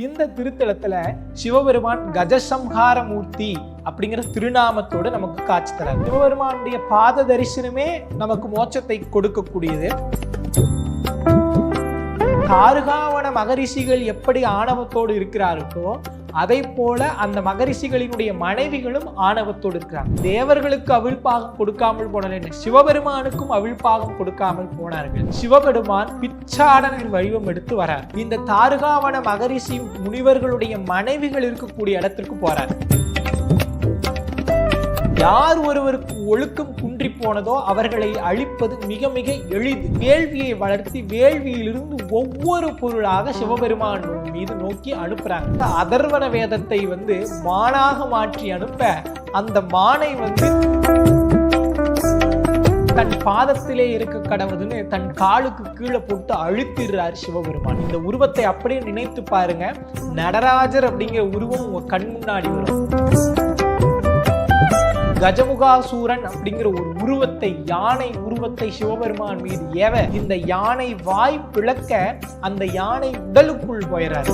இந்த திருத்தலத்துல சிவபெருமான் கஜசம்ஹார மூர்த்தி அப்படிங்கிற திருநாமத்தோடு நமக்கு காட்சி தரார். சிவபெருமானுடைய பாத தரிசனமே நமக்கு மோட்சத்தை கொடுக்கக்கூடியது. கார்காவன மகரிஷிகள் எப்படி ஆணவத்தோடு இருக்கிறார்களோ அதை போல அந்த மகரிஷிகளினுடைய மனைவிகளும் ஆணவத்தோடு இருக்கிறாங்க. தேவர்களுக்கு அவிழ்ப்பாகம் கொடுக்காமல் போனால் என்ன? சிவபெருமானுக்கும் அவிழ்ப்பாகம் கொடுக்காமல் போனார்கள். சிவபெருமான் பிச்சாடனின் வடிவம் எடுத்து வரார். இந்த தாருகாவன மகரிஷி முனிவர்களுடைய மனைவிகள் இருக்கக்கூடிய இடத்திற்கு போறார். யார் ஒருவருக்கு ஒழுக்கம் குன்றி போனதோ அவர்களை அழிப்பது மிக மிக எளிது. வேள்வியை வளர்த்தி வேள்வியிலிருந்து ஒவ்வொரு பொருளாக சிவபெருமான் மீது நோக்கி அனுப்புறாங்க. அதர்வன வேதத்தை வந்து மானாக மாற்றி அனுப்ப அந்த மானை வந்து தன் பாதத்திலே இருக்க கடவுதுன்னு தன் காலுக்கு கீழே போட்டு அழுத்திடுறார் சிவபெருமான். இந்த உருவத்தை அப்படியே நினைத்து பாருங்க. நடராஜர் அப்படிங்கிற உருவம் உங்க கண் முன்னாடி வரும். கஜமுகாசூரன் அப்படிங்கிற ஒரு உருவத்தை யானை உருவத்தை சிவபெருமான் மீது ஏவ இந்த யானை வாய் பிளக்க அந்த யானை உடலுக்குள் போயிறாரு.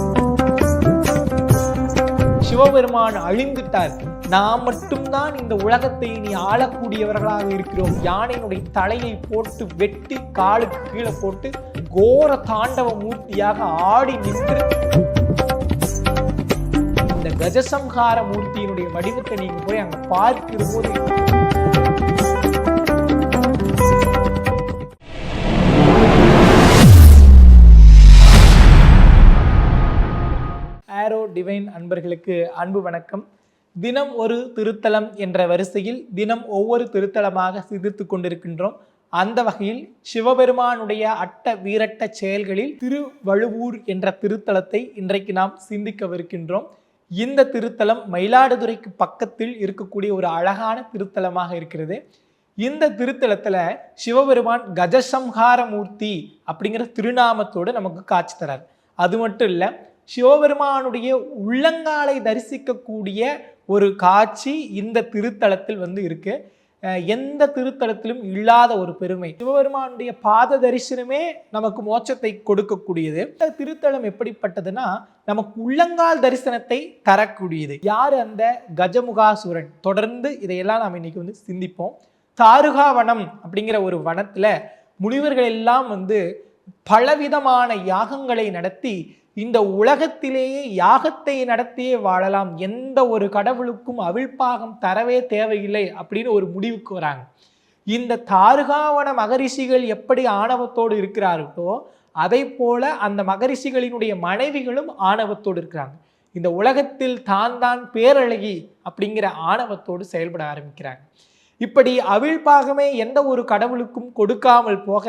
சிவபெருமான் அழிந்துட்டார். நாம் மட்டும்தான் இந்த உலகத்தை இனி ஆளக்கூடியவர்களாக இருக்கிறோம். யானையினுடைய தலையை போட்டு வெட்டி காலுக்கு கீழே போட்டு கோர தாண்டவ மூர்த்தியாக ஆடி நின்று கஜசம்ஹார மூர்த்தியினுடைய வடிவத்தை நீங்க போய் அங்க பார்க்கிற போது ஆரோ டிவைன் அன்பர்களுக்கு அன்பு வணக்கம். தினம் ஒரு திருத்தலம் என்ற வரிசையில் தினம் ஒவ்வொரு திருத்தலமாக சிந்தித்து கொண்டிருக்கின்றோம். அந்த வகையில் சிவபெருமானுடைய அட்ட வீரட்ட செயல்களில் திருவழுவூர் என்ற திருத்தலத்தை இன்றைக்கு நாம் சிந்திக்கவிருக்கின்றோம். இந்த திருத்தலம் மயிலாடுதுறைக்கு பக்கத்தில் இருக்கக்கூடிய ஒரு அழகான திருத்தலமாக இருக்கிறது. இந்த திருத்தலத்தில் சிவபெருமான் கஜசம்ஹார மூர்த்தி அப்படிங்கிற திருநாமத்தோடு நமக்கு காட்சி தரார். அது மட்டும் இல்லை சிவபெருமானுடைய உள்ளங்காலை தரிசிக்கக்கூடிய ஒரு காட்சி இந்த திருத்தலத்தில் வந்து இருக்குது எந்த திருத்தலத்திலும் இல்லாத ஒரு பெருமை. சிவபெருமானுடைய பாத தரிசனமே நமக்கு மோட்சத்தை கொடுக்கக்கூடியது. இந்த திருத்தலம் எப்படிப்பட்டதுன்னா நமக்கு உள்ளங்கால் தரிசனத்தை தரக்கூடியது. யார் அந்த கஜமுகாசுரன்? தொடர்ந்து இதையெல்லாம் நாம் இன்னைக்கு வந்து சிந்திப்போம். தாருகா வனம் அப்படிங்கிற ஒரு வனத்துல முனிவர்கள் எல்லாம் வந்து பலவிதமான யாகங்களை நடத்தி இந்த உலகத்திலேயே யாகத்தை நடத்தியே வாழலாம். எந்த ஒரு கடவுளுக்கும் அவிழ்ப்பாகம் தரவே தேவையில்லை அப்படின்னு ஒரு முடிவுக்கு வராங்க. இந்த தாருகாவன மகரிஷிகள் எப்படி ஆணவத்தோடு இருக்கிறார்களோ அதை போல அந்த மகரிஷிகளினுடைய மனைவிகளும் ஆணவத்தோடு இருக்கிறாங்க. இந்த உலகத்தில் தான் தான் பேரழகி அப்படிங்கிற ஆணவத்தோடு செயல்பட ஆரம்பிக்கிறாங்க. இப்படி அவிழ்ப்பாகமே எந்த ஒரு கடவுளுக்கும் கொடுக்காமல் போக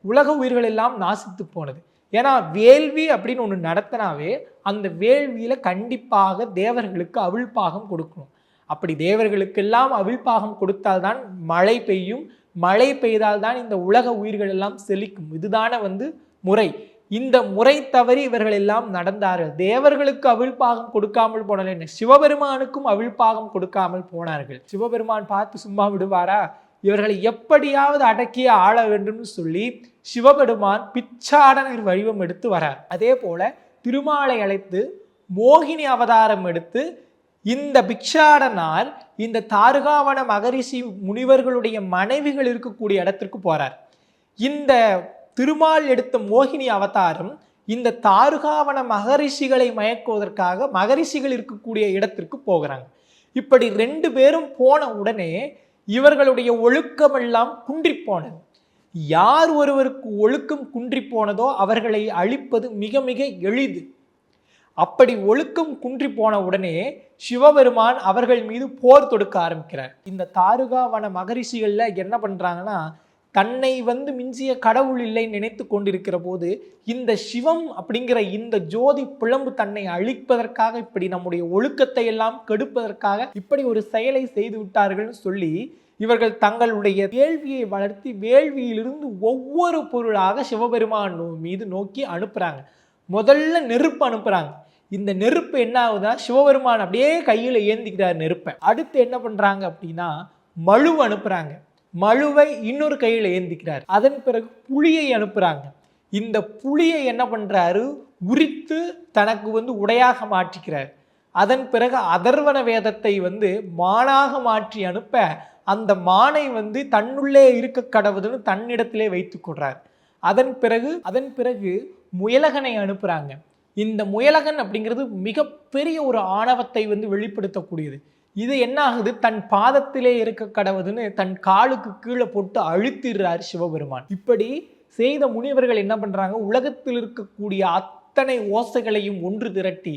உலக உயிர்கள் எல்லாம் நாசித்து போனது. ஏன்னா வேள்வி அப்படின்னு ஒன்று நடத்தினாவே அந்த வேள்வியில் கண்டிப்பாக தேவர்களுக்கு அவிழ்பாகம் கொடுக்கணும். அப்படி தேவர்களுக்கெல்லாம் அவிழ்பாகம் கொடுத்தால்தான் மழை பெய்யும். மழை பெய்தால்தான் இந்த உலக உயிர்கள் எல்லாம் செழிக்கும். இதுதானே வந்து முறை. இந்த முறை தவறி இவர்கள் எல்லாம் நடந்தார்கள். தேவர்களுக்கு அவிழ்ப்பாகம் கொடுக்காமல் போனால் என்ன சிவபெருமானுக்கும் அவிழ்ப்பாகம் கொடுக்காமல் போனார்கள். சிவபெருமான் பார்த்து சும்மா விடுவாரா? இவர்களை எப்படியாவது அடக்கிய ஆள வேண்டும்னு சொல்லி சிவபெருமான் பிச்சாடனர் வடிவம் எடுத்து வரார். அதே போல திருமாலை அழைத்து மோகினி அவதாரம் எடுத்து இந்த பிக்ஷாடனார் இந்த தாருகாவன மகரிஷி முனிவர்களுடைய மனைவிகள் இருக்கக்கூடிய இடத்திற்கு போறார். இந்த திருமால் எடுத்த மோகினி அவதாரம் இந்த தாருகாவன மகரிஷிகளை மயக்குவதற்காக மகரிஷிகள் இருக்கக்கூடிய இடத்திற்கு போகிறாங்க. இப்படி ரெண்டு பேரும் போன உடனே இவர்களுடைய ஒழுக்கமெல்லாம் குன்றிப்போனது. யார் ஒருவருக்கு ஒழுக்கம் குன்றிப்போனதோ அவர்களை அழிப்பது மிக மிக எளிது. அப்படி ஒழுக்கம் குன்றி போன உடனே சிவபெருமான் அவர்கள் மீது போர் தொடுக்க ஆரம்பிக்கிறார். இந்த தாருகாவன மகரிஷிகளில் என்ன பண்ணுறாங்கன்னா தன்னை வந்து மிஞ்சிய கடவுள் இல்லை நினைத்து கொண்டிருக்கிற போது இந்த சிவம் அப்படிங்கிற இந்த ஜோதி பிளம்பு தன்னை அழிப்பதற்காக இப்படி நம்முடைய ஒழுக்கத்தை எல்லாம் கெடுப்பதற்காக இப்படி ஒரு செயலை செய்து விட்டார்கள்னு சொல்லி இவர்கள் தங்களுடைய வேள்வியை வளர்த்தி வேள்வியிலிருந்து ஒவ்வொரு பொருளாக சிவபெருமான் மீது நோக்கி அனுப்புகிறாங்க முதல்ல நெருப்பு அனுப்புகிறாங்க இந்த நெருப்பு என்ன ஆகுதுன்னா சிவபெருமான் அப்படியே கையில் ஏந்திக்கிறார் நெருப்பை. அடுத்து என்ன பண்ணுறாங்க அப்படின்னா மழு அனுப்புகிறாங்க மழுவை இன்னொரு கையில் ஏந்திக்கிறார். அதன் பிறகு புளியை அனுப்புகிறாங்க இந்த புளியை என்ன பண்ணுறாரு உரித்து தனக்கு வந்து உடையாக மாற்றிக்கிறார். அதன் பிறகு அதர்வன வேதத்தை வந்து மானாக மாற்றி அனுப்ப அந்த மானை வந்து தன்னுள்ளே இருக்க கடவுதுன்னு தன்னிடத்திலே வைத்து கொள்றார். அதன் பிறகு அதன் பிறகு முயலகனை அனுப்புகிறாங்க இந்த முயலகன் அப்படிங்கிறது மிகப்பெரிய ஒரு ஆணவத்தை வந்து வெளிப்படுத்தக்கூடியது. இது என்ன ஆகுது? தன் பாதத்திலே இருக்க கடவுதுன்னு தன் காலுக்கு கீழே போட்டு அழுத்திடுறார் சிவபெருமான். இப்படி செய்த முனிவர்கள் என்ன பண்றாங்க? உலகத்தில் இருக்கக்கூடிய அத்தனை ஓசைகளையும் ஒன்று திரட்டி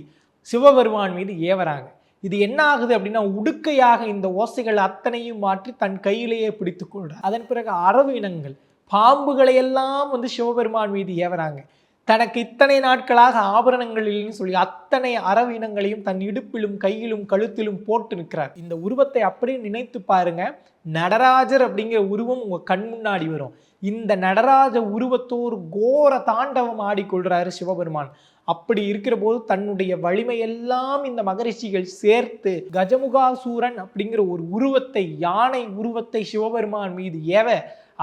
சிவபெருமான் மீது ஏவறாங்க. இது என்ன ஆகுது அப்படின்னா உடுக்கையாக இந்த ஓசைகள் அத்தனையும் மாற்றி தன் கையிலேயே பிடித்து கொள்றார். அதன் பிறகு அரவு இனங்கள் பாம்புகளையெல்லாம் வந்து சிவபெருமான் மீது ஏவறாங்க. தனக்கு இத்தனை நாட்களாக ஆபரணங்களிலும் சொல்லி அத்தனை அரவினங்களையும் தன் இடுப்பிலும் கையிலும் கழுத்திலும் போட்டு நிற்கிறார். இந்த உருவத்தை அப்படியே நினைத்து பாருங்க. நடராஜர் அப்படிங்கிற உருவம் உங்க கண் முன்னாடி வரும். இந்த நடராஜ உருவத்தோர் கோர தாண்டவம் ஆடிக்கொள்றாரு சிவபெருமான். அப்படி இருக்கிற போது தன்னுடைய வலிமையெல்லாம் இந்த மகரிஷிகள் சேர்த்து கஜமுகாசூரன் அப்படிங்கிற ஒரு உருவத்தை யானை உருவத்தை சிவபெருமான் மீது ஏவ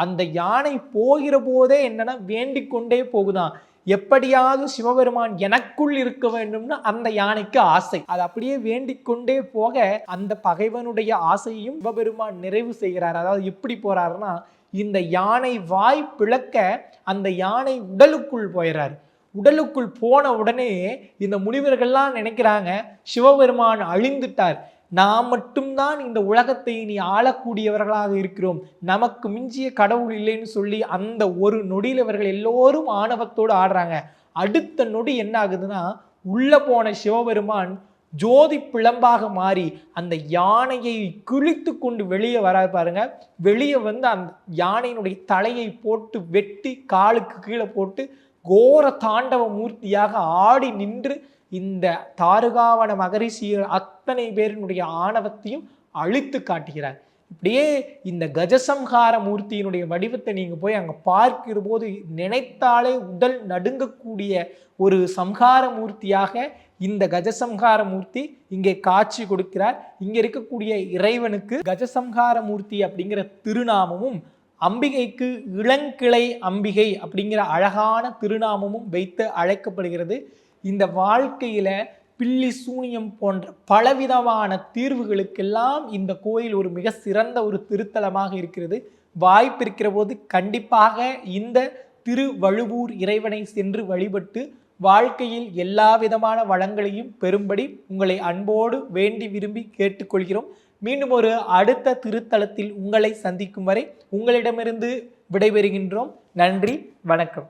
அந்த யானை போகிற போதே என்னன்னா வேண்டிக் கொண்டே போகுதான். எப்படியாவது சிவபெருமான் எனக்குள் இருக்க வேண்டும்னு அந்த யானைக்கு ஆசை. அது அப்படியே வேண்டிக் கொண்டே போக அந்த பகைவனுடைய ஆசையும் சிவபெருமான் நிறைவு செய்கிறார். அதாவது எப்படி போறாருன்னா இந்த யானை வாய் பிளக்க அந்த யானை உடலுக்குள் போயிடுறாரு உடலுக்குள் போன உடனே இந்த முனிவர்கள்லாம் நினைக்கிறாங்க சிவபெருமான் அழிந்துட்டார். நாம் மட்டும்தான் இந்த உலகத்தை இனி ஆளக்கூடியவர்களாக இருக்கிறோம். நமக்கு மிஞ்சிய கடவுள் இல்லைன்னு சொல்லி அந்த ஒரு நொடியில் இவர்கள் எல்லோரும் ஆணவத்தோடு ஆடுறாங்க. அடுத்த நொடி என்ன ஆகுதுன்னா உள்ள போன சிவபெருமான் ஜோதி பிளம்பாக மாறி அந்த யானையை கிழித்து கொண்டு வெளியே வர பாருங்க. வெளியே வந்து அந்த யானையினுடைய தலையை போட்டு வெட்டி காலுக்கு கீழே போட்டு கோர தாண்டவ மூர்த்தியாக ஆடி நின்று இந்த தாருகாவன மகரிஷியர் அத்தனை பேரினுடைய ஆணவத்தையும் அழித்து காட்டுகிறார். இப்படியே இந்த கஜசம்ஹார மூர்த்தியினுடைய வடிவத்தை நீங்கள் போய் அங்கே பார்க்கிற போது நினைத்தாலே உடல் நடுங்கக்கூடிய ஒரு சம்ஹார மூர்த்தியாக இந்த கஜசம்ஹார மூர்த்தி இங்கே காட்சி கொடுக்கிறார். இங்கே இருக்கக்கூடிய இறைவனுக்கு கஜசம்ஹார மூர்த்தி அப்படிங்கிற திருநாமமும் அம்பிகைக்கு இளங்கிளை அம்பிகை அப்படிங்கிற அழகான திருநாமமும் வைத்து அழைக்கப்படுகிறது. இந்த வாழ்க்கையில் பில்லி சூனியம் போன்ற பலவிதமான தீர்வுகளுக்கெல்லாம் இந்த கோயில் ஒரு மிக சிறந்த ஒரு திருத்தலமாக இருக்கிறது. வாய்ப்பு இருக்கிற போது கண்டிப்பாக இந்த திருவழுவூர் இறைவனை சென்று வழிபட்டு வாழ்க்கையில் எல்லா விதமான வளங்களையும் பெறும்படி உங்களை அன்போடு வேண்டி விரும்பி கேட்டுக்கொள்கிறோம். மீண்டும் ஒரு அடுத்த திருத்தலத்தில் உங்களை சந்திக்கும் வரை உங்களிடமிருந்து விடைபெறுகின்றோம். நன்றி வணக்கம்.